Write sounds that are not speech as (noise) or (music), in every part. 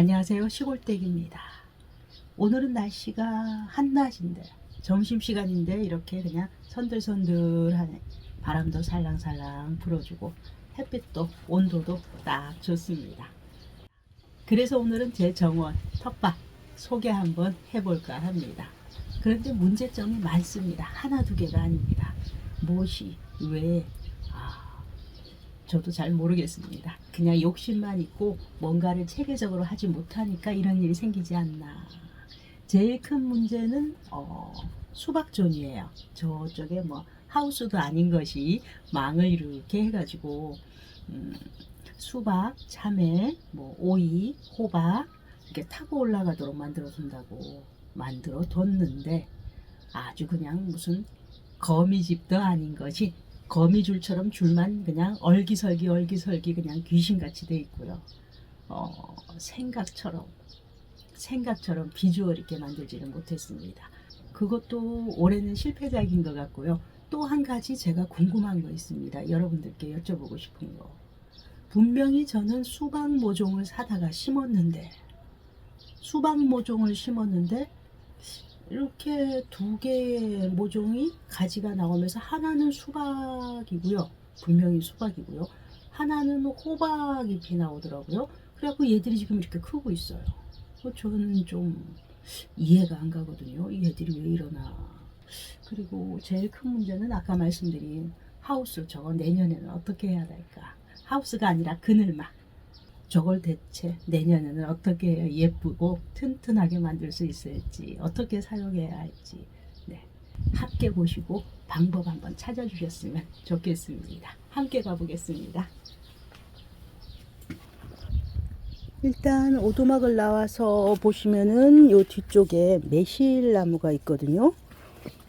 안녕하세요. 시골댁입니다. 오늘은 날씨가 한낮인데 점심시간인데 이렇게 그냥 선들선들하네. 바람도 살랑살랑 불어주고 햇빛도 온도도 딱 좋습니다. 그래서 오늘은 제 정원 텃밭 소개 한번 해볼까 합니다. 그런데 문제점이 많습니다. 하나 두 개가 아닙니다. 무엇이 왜 아, 저도 잘 모르겠습니다. 그냥 욕심만 있고 뭔가를 체계적으로 하지 못하니까 이런 일이 생기지 않나. 제일 큰 문제는 어, 수박존이에요. 저쪽에 뭐 하우스도 아닌 것이 망을 이렇게 해가지고 음, 수박, 참외, 뭐 오이, 호박 이렇게 타고 올라가도록 만들어 둔다고 만들어 뒀는데 아주 그냥 무슨 거미집도 아닌 것이 거미줄처럼 줄만 그냥 얼기설기 얼기설기 그냥 귀신같이 돼 있고요. 어, 생각처럼 생각처럼 비주얼 있게 만들지는 못했습니다. 그것도 올해는 실패작인 것 같고요. 또 한 가지 제가 궁금한 거 있습니다. 여러분들께 여쭤보고 싶은 거. 분명히 저는 수박 모종을 사다가 심었는데 수박 모종을 심었는데 이렇게 두 개의 모종이 가지가 나오면서 하나는 수박이고요. 분명히 수박이고요. 하나는 호박잎이 나오더라고요. 그래갖고 얘들이 지금 이렇게 크고 있어요. 어, 저는 좀 이해가 안 가거든요. 이 애들이 왜 이러나. 그리고 제일 큰 문제는 아까 말씀드린 하우스 저거 내년에는 어떻게 해야 될까. 하우스가 아니라 그늘막. 저걸 대체 내년에는 어떻게 예쁘고 튼튼하게 만들 수 있을지 어떻게 사용해야 할지 네. 함께 보시고 방법 한번 찾아주셨으면 (laughs) 좋겠습니다. 함께 가보겠습니다. 일단 오두막을 나와서 보시면은 요 뒤쪽에 매실나무가 있거든요.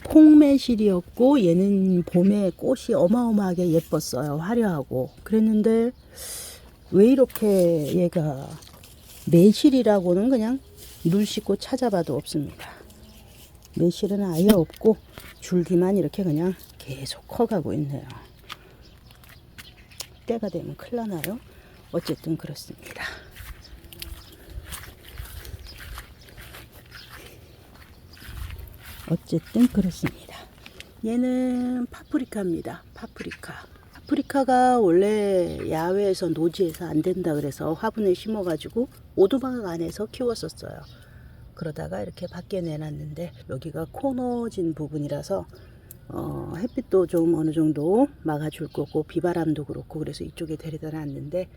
콩매실이었고 얘는 봄에 꽃이 어마어마하게 예뻤어요. 화려하고 그랬는데 왜 이렇게 얘가 매실이라고는 그냥 눈 씻고 찾아봐도 없습니다. 매실은 아예 없고 줄기만 이렇게 그냥 계속 커가고 있네요. 때가 되면 큰일 나나요? 어쨌든 그렇습니다. 어쨌든 그렇습니다. 얘는 파프리카입니다. 파프리카. 파프리카가 원래 야외에서 노지에서 안 된다 그래서 화분에 심어가지고 오두막 안에서 키웠었어요. 그러다가 이렇게 밖에 내놨는데 여기가 코너진 부분이라서 어, 햇빛도 좀 어느 정도 막아줄 거고 비바람도 그렇고 그래서 이쪽에 데려다 놨는데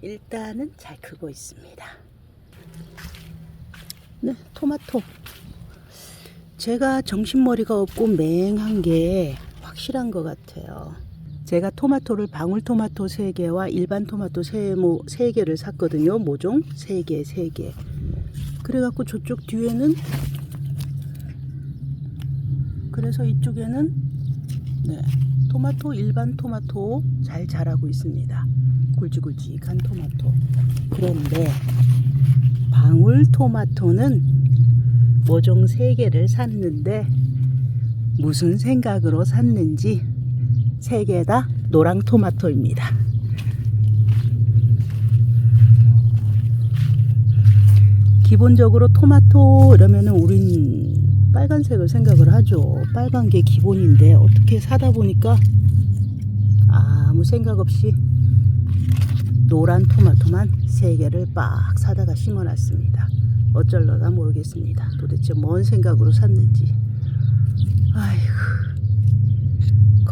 일단은 잘 크고 있습니다. 네, 토마토. 제가 정신머리가 없고 맹한 게 확실한 것 같아요. 제가 토마토를 방울토마토 3개와 일반 토마토 3모, 3개를 샀거든요. 모종 3개, 3개. 그래갖고 저쪽 뒤에는 그래서 이쪽에는 네, 토마토 일반 토마토 잘 자라고 있습니다. 굵직굵직한 토마토. 그런데 방울토마토는 모종 3개를 샀는데 무슨 생각으로 샀는지 3개 다 노랑 토마토입니다. 기본적으로 토마토 이러면은 우린 빨간색을 생각을 하죠. 빨간 게 기본인데 어떻게 사다 보니까 아무 생각 없이 노란 토마토만 3개를 빡 사다가 심어놨습니다. 어쩔려나 모르겠습니다. 도대체 뭔 생각으로 샀는지. 아이고,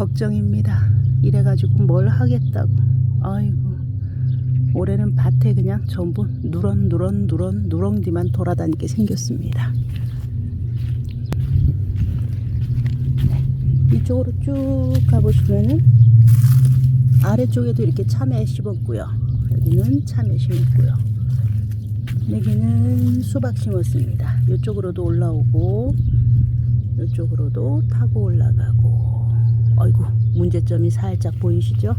걱정입니다. 이래가지고 뭘 하겠다고. 아이고, 올해는 밭에 그냥 전부 누런, 누런, 누런, 누렁지만 돌아다니게 생겼습니다. 네, 이쪽으로 쭉 가보시면은 아래쪽에도 이렇게 참외 심었고요. 여기는 참외 심었고요. 여기는 수박 심었습니다. 이쪽으로도 올라오고 이쪽으로도 타고 올라가고 아이고 문제점이 살짝 보이시죠?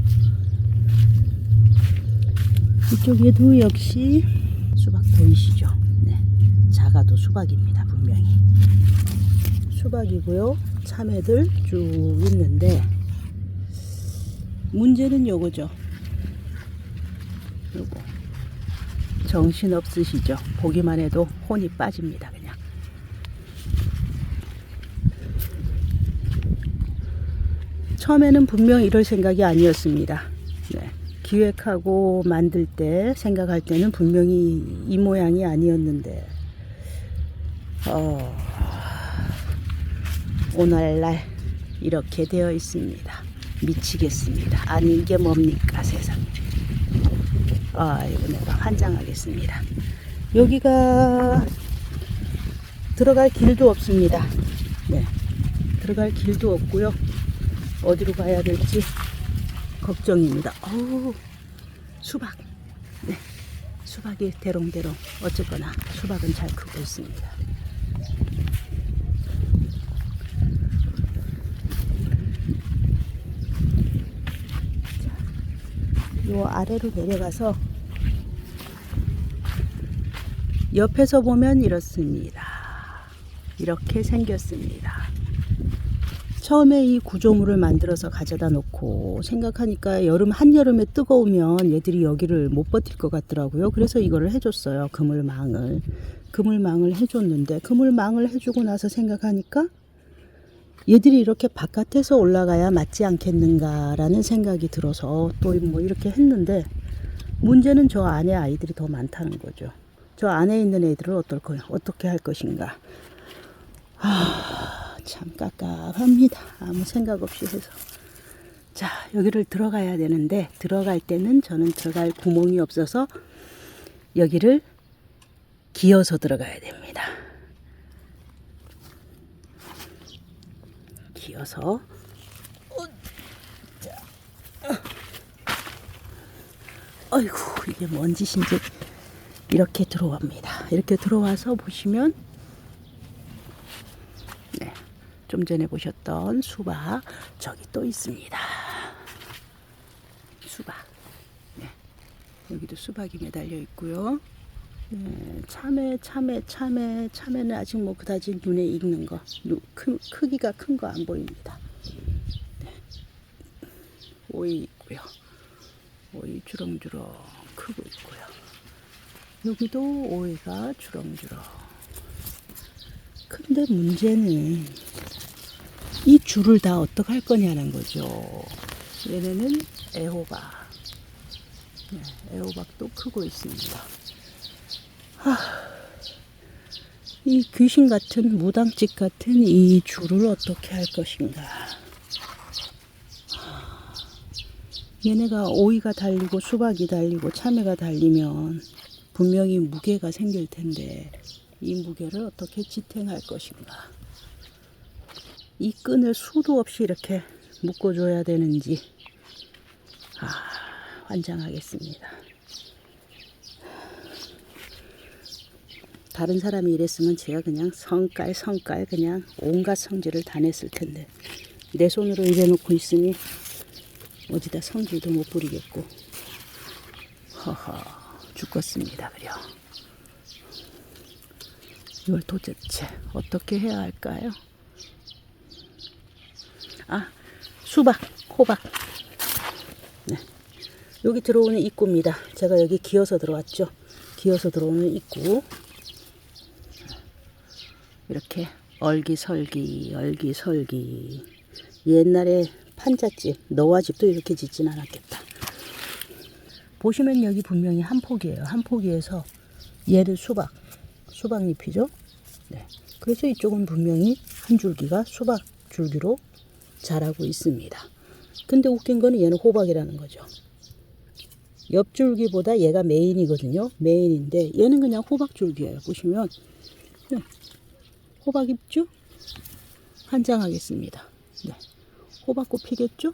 이쪽에도 역시 수박 보이시죠? 네, 작아도 수박입니다 분명히 수박이고요 참외들 쭉 있는데 문제는 요거죠 요거 정신 없으시죠? 보기만 해도 혼이 빠집니다, 그냥. 처음에는 분명 이럴 생각이 아니었습니다. 네. 기획하고 만들 때 생각할 때는 분명히 이 모양이 아니었는데, 어, 오늘날 이렇게 되어 있습니다. 미치겠습니다. 아니, 이게 뭡니까, 세상에. 아이고, 내가 환장하겠습니다. 여기가 들어갈 길도 없습니다. 네. 들어갈 길도 없고요. 어디로 가야 될지 걱정입니다. 어우, 수박. 네. 수박이 대롱대롱. 어쨌거나 수박은 잘 크고 있습니다. 요 아래로 내려가서 옆에서 보면 이렇습니다. 이렇게 생겼습니다. 처음에 이 구조물을 만들어서 가져다 놓고 생각하니까 여름 한여름에 뜨거우면 얘들이 여기를 못 버틸 것 같더라고요. 그래서 이거를 해줬어요. 그물망을. 그물망을 해줬는데 그물망을 해주고 나서 생각하니까 얘들이 이렇게 바깥에서 올라가야 맞지 않겠는가라는 생각이 들어서 또 뭐 이렇게 했는데 문제는 저 안에 아이들이 더 많다는 거죠. 저 안에 있는 애들을 어떨 거 어떻게 할 것인가. 아, 참 깝깝합니다. 아무 생각 없이 해서. 자, 여기를 들어가야 되는데 들어갈 때는 저는 들어갈 구멍이 없어서 여기를 기어서 들어가야 됩니다. 기어서 어, 자, 어. 아이고 이게 뭔 짓인지 이렇게 들어옵니다. 이렇게 들어와서 보시면 네, 좀 전에 보셨던 수박 저기 또 있습니다. 수박. 네, 여기도 수박이 매달려 있고요. 네, 참외, 참외, 참외, 참외는 아직 뭐 그다지 눈에 익는 거, 누, 크, 크기가 큰 거 안 보입니다. 네. 오이 있고요. 오이 주렁주렁 크고 있고요. 여기도 오이가 주렁주렁. 근데 문제는 이 줄을 다 어떻게 할 거냐는 거죠. 얘네는 애호박. 네, 애호박도 크고 있습니다. 이 귀신 같은 무당집 같은 이 줄을 어떻게 할 것인가. 얘네가 오이가 달리고 수박이 달리고 참외가 달리면 분명히 무게가 생길 텐데 이 무게를 어떻게 지탱할 것인가. 이 끈을 수도 없이 이렇게 묶어줘야 되는지 아 환장하겠습니다. 다른 사람이 이랬으면 제가 그냥 성깔 성깔 그냥 온갖 성질을 다 냈을 텐데 내 손으로 이래놓고 있으니 어디다 성질도 못 부리겠고 허허 죽겠습니다 그려 이걸 도대체 어떻게 해야 할까요? 아 수박 호박. 네. 여기 들어오는 입구입니다. 제가 여기 기어서 들어왔죠. 기어서 들어오는 입구. 이렇게 얼기설기 얼기설기. 옛날에 판잣집 너와 집도 이렇게 짓진 않았겠다. 보시면 여기 분명히 한 폭이에요. 한 폭이에서 얘를 수박 수박잎이죠? 네. 그래서 이쪽은 분명히 한 줄기가 수박 줄기로 자라고 있습니다 근데 웃긴 거는 얘는 호박이라는 거죠 옆줄기보다 얘가 메인이거든요 메인인데 얘는 그냥 호박 줄기예요 보시면 네. 호박 잎주 환장하겠습니다. 네. 호박꽃 피겠죠?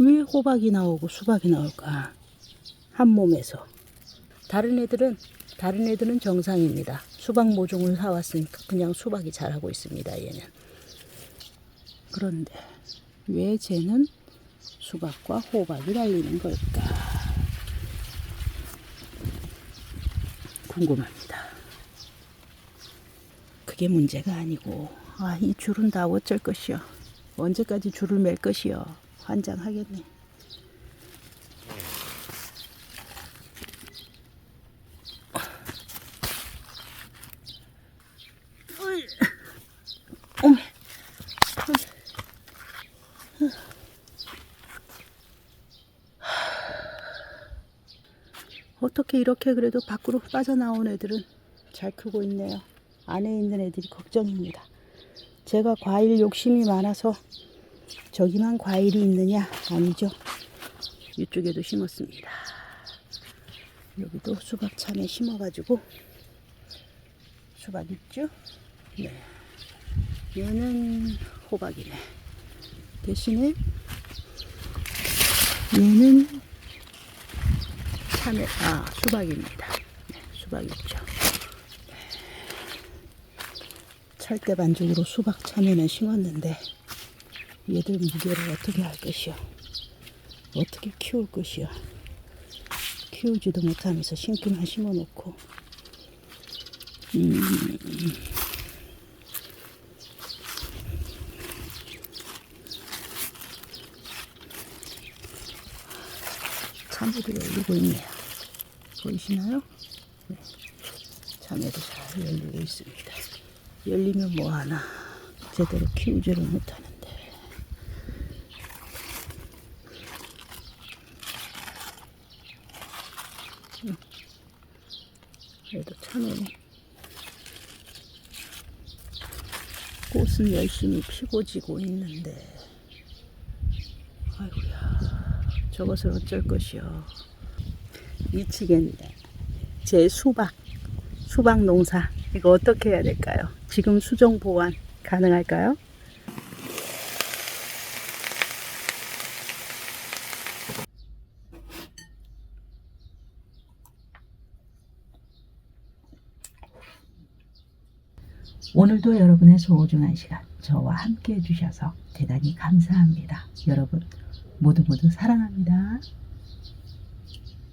왜 호박이 나오고 수박이 나올까? 한 몸에서. 다른 애들은 다른 애들은 정상입니다. 수박 모종을 사왔으니까 그냥 수박이 자라고 있습니다. 얘는. 그런데 왜 쟤는 수박과 호박이 달리는 걸까? 궁금합니다. 그게 문제가 아니고, 아, 이 줄은 다 어쩔 것이요. 언제까지 줄을 맬 것이요. 환장하겠네. 어떻게 이렇게 그래도 밖으로 빠져나온 애들은 잘 크고 있네요. 안에 있는 애들이 걱정입니다. 제가 과일 욕심이 많아서 저기만 과일이 있느냐? 아니죠. 이쪽에도 심었습니다. 여기도 수박 참에 심어가지고 수박 있죠? 네. 얘는 호박이네. 대신에 얘는 참외, 아, 수박입니다. 네, 수박 있죠. 철대 반죽으로 수박 참외는 심었는데 얘들 무게를 어떻게 할 것이요? 어떻게 키울 것이요? 키우지도 못하면서 심기만 심어놓고 음, 참외도 열리고 있네요. 보이시나요? 네. 참외도 잘 열리고 있습니다. 열리면 뭐하나 제대로 키우지를 못하는데 음. 그래도 참외는 꽃은 열심히 피고 지고 있는데 아이고야 저것을 어쩔 것이요 미치겠네 제 수박 수박 농사 이거 어떻게 해야 될까요? 지금 수정 보완 가능할까요? 오늘도 여러분의 소중한 시간 저와 함께 해주셔서 대단히 감사합니다. 여러분 모두 모두 사랑합니다.